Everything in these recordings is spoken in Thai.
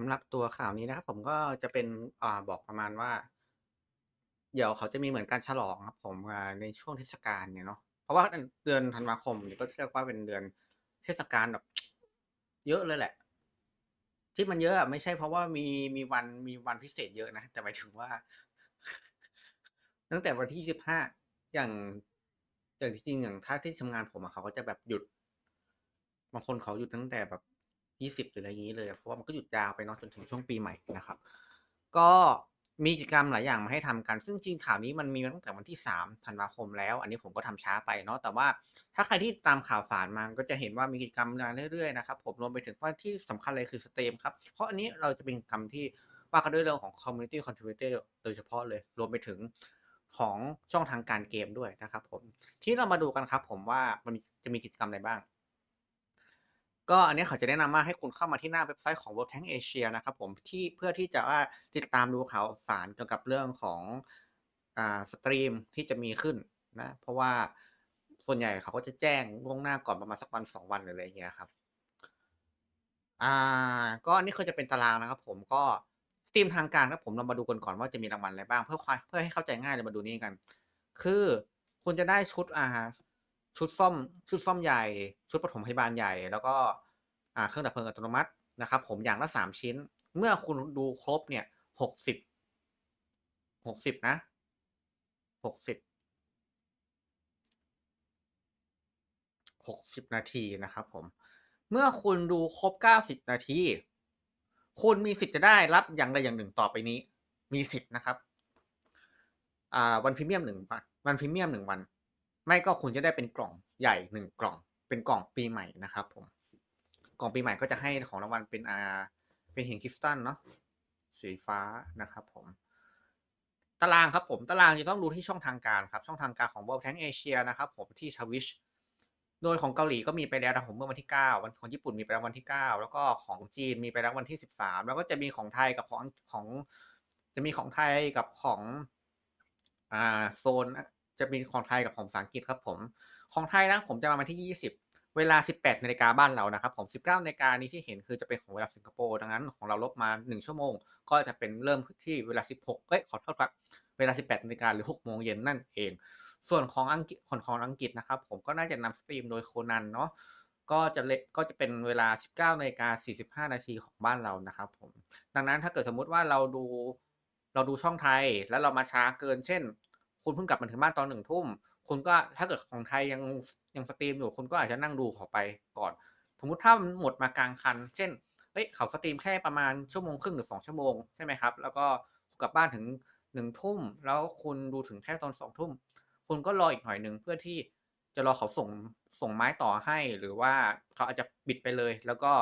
สำหรับตัวข่าวนี้นะครับ ผมก็จะเป็นอ่าบอกประมาณว่า เดี๋ยวเขาจะมีเหมือนการฉลองครับ ผมอ่าในช่วงเทศกาลเนี่ยเนาะเพราะว่าเดือนธันวาคมเนี่ยก็เรียกว่าเป็นเดือนเทศกาลแบบ เยอะเลยแหละ ที่มันเยอะอะไม่ใช่เพราะว่ามีมีวันมีวันพิเศษเยอะนะแต่หมายถึงว่า ตั้งแต่วันที่25อย่างอย่างที่จริงอย่างถ้าที่ทำงานผมอะเขาก็จะแบบหยุดบางคนเขาหยุดตั้งแต่แบบ 20หรืออะไรงี้เลย เพราะว่ามันก็หยุดยาวไปเนาะจนถึงช่วงปีใหม่นะครับ ก็มีกิจกรรมหลายอย่างมาให้ทำกัน ซึ่งจริงข่าวนี้มันมีมาตั้งแต่วันที่3ธันวาคมแล้ว อันนี้ผมก็ทำช้าไปเนาะ แต่ว่าถ้าใครที่ตามข่าวสารมา ก็จะเห็นว่ามีกิจกรรมมาเรื่อยๆนะครับ ผมรวมไปถึงว่าที่สำคัญเลยคือสเตมครับ เพราะอันนี้เราจะเป็นกิจกรรมที่ว่ากันด้วยเรื่องของ Community Contributor โดยเฉพาะเลย รวมไปถึงของช่องทางการเกมด้วยนะครับผม ทีนี้เรามาดูกันครับ ผมว่ามันจะมีกิจกรรมอะไรบ้าง ก็อันนี้เขาจะแนะนำว่าให้คุณเข้ามาที่หน้าเว็บไซต์ของ World Tank Asia นะครับผมที่เพื่อที่จะว่าติดตามดูข่าวสารเกี่ยวกับเรื่องของอ่าสตรีมที่จะมีขึ้นนะเพราะว่าส่วนใหญ่เขาก็จะแจ้งล่วงหน้าก่อนประมาณสักวัน2วันหรืออะไรอย่างเงี้ยครับอ่าก็อันนี้คือจะเป็นตารางนะครับผมก็สตรีมทางการครับผมเรามาดูกันก่อนว่าจะมีรางวัลอะไรบ้างเพื่อควายเพื่อให้เข้าใจง่ายเรามาดูนี่กัน คือคุณจะได้ชุดอ่า ชุดซ่อมชุดซ่อมใหญ่ ชุดปฐมพยาบาลใหญ่ แล้วก็เครื่องดับเพลิงอัตโนมัตินะครับ ผมอย่างละ3ชิ้น เมื่อคุณดูครบเนี่ย60 60นะ60 60นาทีนะครับผม เมื่อคุณดูครบ90นาที คุณมีสิทธิ์จะได้รับอย่างใดอย่างหนึ่งต่อไปนี้ มีสิทธิ์นะครับ อ่า วันพรีเมียม1วันวันพรีเมียม1วัน ไม่ก็คุณจะได้เป็นกล่องใหญ่1กล่อง เป็นกล่องปีใหม่นะครับผม กล่องปีใหม่ก็จะให้ของรางวัลเป็นอ่าเป็นหินคริสตัลเนาะสีฟ้านะครับผม ตารางครับผม ตารางจะต้องดูที่ช่องทางการครับ ช่องทางการของ World Tank Asia นะครับผมที่ Twitch โดยของเกาหลีก็มีไปแล้วนะผมเมื่อวันที่ 9 วันของญี่ปุ่นมีไปแล้ววันที่ 9 แล้วก็ของจีนมีไปแล้ววันที่ 13 แล้วก็จะมีของไทยกับของของ จะมีของไทยกับของอ่าโซน จะมีของไทยกับของภาษาอังกฤษครับผม ของไทยนะผมจะมาวันที่ 20 เวลา 18นาฬิกาบ้านเรานะครับผม 19นาฬิกานี้ที่เห็นคือจะเป็นของเวลาสิงคโปร์ดังนั้นของเราลบมา 1 ชั่วโมง ก็จะเป็นเริ่มที่เวลา 16เอ๊ยขอโทษครับเวลา 18นาฬิกาหรือ6โมงเย็นนั่นเอง ส่วนของอังกฤษของของอังกฤษนะครับผมก็น่าจะนำสตรีมโดยโคนันเนาะก็จะเลก็จะเป็นเวลา 19นาฬิกา45 นาทีของบ้านเรานะครับผม ดังนั้นถ้าเกิดสมมุติว่าเราดูเราดูช่องไทยแล้วเรามาช้าเกิน เช่น คุณเพิ่งกลับมาถึงบ้านตอน1ทุ่ม คุณก็ถ้าเกิดของไทยยังยังสตรีมอยู่คุณก็อาจจะนั่งดูเขาไปก่อน สมมุติถ้ามันหมดมากลางคัน เช่นเฮ้ยเขาสตรีมแค่ประมาณชั่วโมงครึ่งหรือ2ชั่วโมงใช่ไหมครับ แล้วก็กลับบ้านถึง1ทุ่ม แล้วคุณดูถึงแค่ตอน2ทุ่ม คุณก็รออีกหน่อยหนึ่งเพื่อที่จะรอเขาส่งส่งไม้ต่อให้ หรือว่าเขาอาจจะปิดไปเลย แล้วก็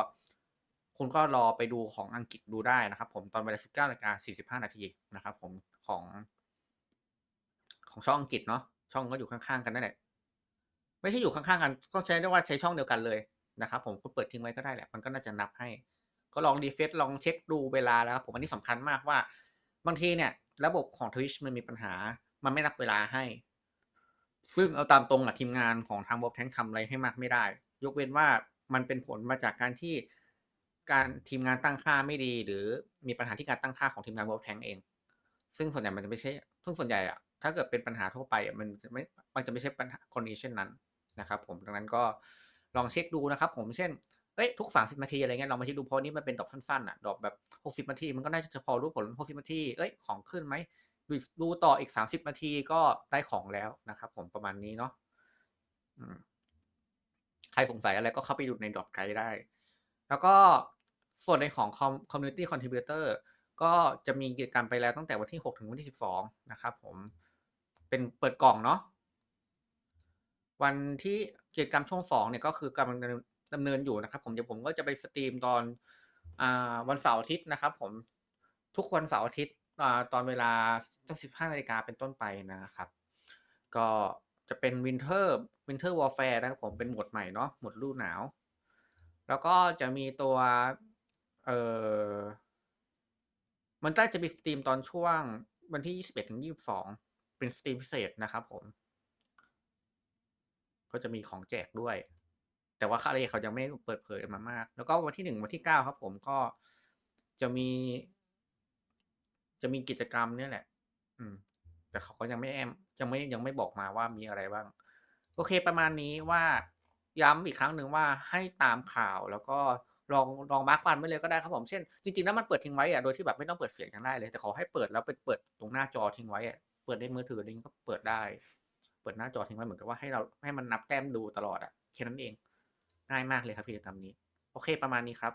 คุณก็รอไปดูของอังกฤษดูได้นะครับ ผมตอนเวลา19นาฬิกา45 นาทีนะครับ ผมของ ของช่องอังกฤษเนาะช่องก็อยู่ข้างๆกันนั่นแหละไม่ใช่อยู่ข้างๆกัน ก็ใช้ได้ว่าใช้ช่องเดียวกันเลยนะครับ ผมคุณเปิดทิ้งไว้ก็ได้แหละมันก็น่าจะนับให้ ก็ลอง refresh ลองเช็กดูเวลาแล้วครับผมอันนี้สำคัญมากว่า บางทีเนี่ย ระบบของ Twitch มันมีปัญหา มันไม่นับเวลาให้ ซึ่งเอาตามตรงอะทีมงานของทาง World Tank ทำอะไรให้มากไม่ได้ ยกเว้นว่ามันเป็นผลมาจากการที่การทีมงานตั้งค่าไม่ดี หรือมีปัญหาที่การตั้งค่าของทีมงาน World Tank เอง ซึ่งส่วนใหญ่มันจะไม่ใช่ซึ่งส่วนใหญ่อะ ถ้าเกิดเป็นปัญหาทั่วไปมันจะไม่มันจะไม่ใช่ปัญหากรณีเช่นนั้นนะครับผมดังนั้นก็ลองเช็กดูนะครับ ผมเช่นเฮ้ยทุก 30นาทีอะไรเงี้ยลองมาเช็กดูเพราะนี่มันเป็นดอปสั้นๆอะดอปแบบ 60นาที มันก็น่าจะพอรู้ผล 60นาทีเฮ้ยของขึ้นไหมดูต่ออีก 30นาทีก็ได้ของแล้วนะครับ ผมประมาณนี้เนาะใครสงสัยอะไรก็เข้าไปดูในดอปไกด์ได้ แล้วก็ส่วนในของคอม Community Contributor ก็จะมีกิจกรรมไปแล้วตั้งแต่วันที่ 6 ถึงวันที่ 12 นะครับผม เป็นเปิดกล่องเนาะวันที่กิจกรรมช่วง2เนี่ยก็คือกำลังดำเนินอยู่นะครับ ผมเดี๋ยวผมก็จะไปสตรีมตอนอ่าวันเสาร์อาทิตย์นะครับ ผมทุกวันเสาร์อาทิตย์อ่าตอนเวลาตั้งสัก15นาฬิกาเป็นต้นไปนะครับ ก็จะเป็น Winter Winter Warfare นะครับผมเป็นหมดใหม่เนาะหมดฤดูหนาว แล้วก็จะมีตัวเออมันน่าจะมีสตรีมตอนช่วงวันที่21ถึง22 เป็นสตรีมพิเศษนะครับผม ก็จะมีของแจกด้วย แต่ว่าค่ารายละเอียดเขายังไม่เปิดเผยออกมามาก แล้วก็วันที่1วันที่9ครับผมก็จะมี จะมีกิจกรรมเนี่ยแหละ อืม แต่เขาก็ยังไม่แอมยังไม่ยังไม่บอกมาว่ามีอะไรบ้าง โอเคประมาณนี้ว่าย้ำอีกครั้งหนึ่งว่าให้ตามข่าวแล้วก็ลองลองมาร์กวันไว้เลยก็ได้ครับผมเช่นจริงๆแล้วมันเปิดทิ้งไว้อะโดยที่แบบไม่ต้องเปิดเสียงยังได้เลยแต่ขอให้เปิดแล้วเป็นเปิดตรงหน้าจอทิ้งไว้อะ เปิดในมือถืออะไรงี้ก็เปิดได้ เปิดหน้าจอทิ้งไว้เหมือนกับว่าให้เราให้มันนับแต้มดูตลอดอะแค่นั้นเองง่ายมากเลยครับกิจกรรมนี้ โอเคประมาณนี้ครับ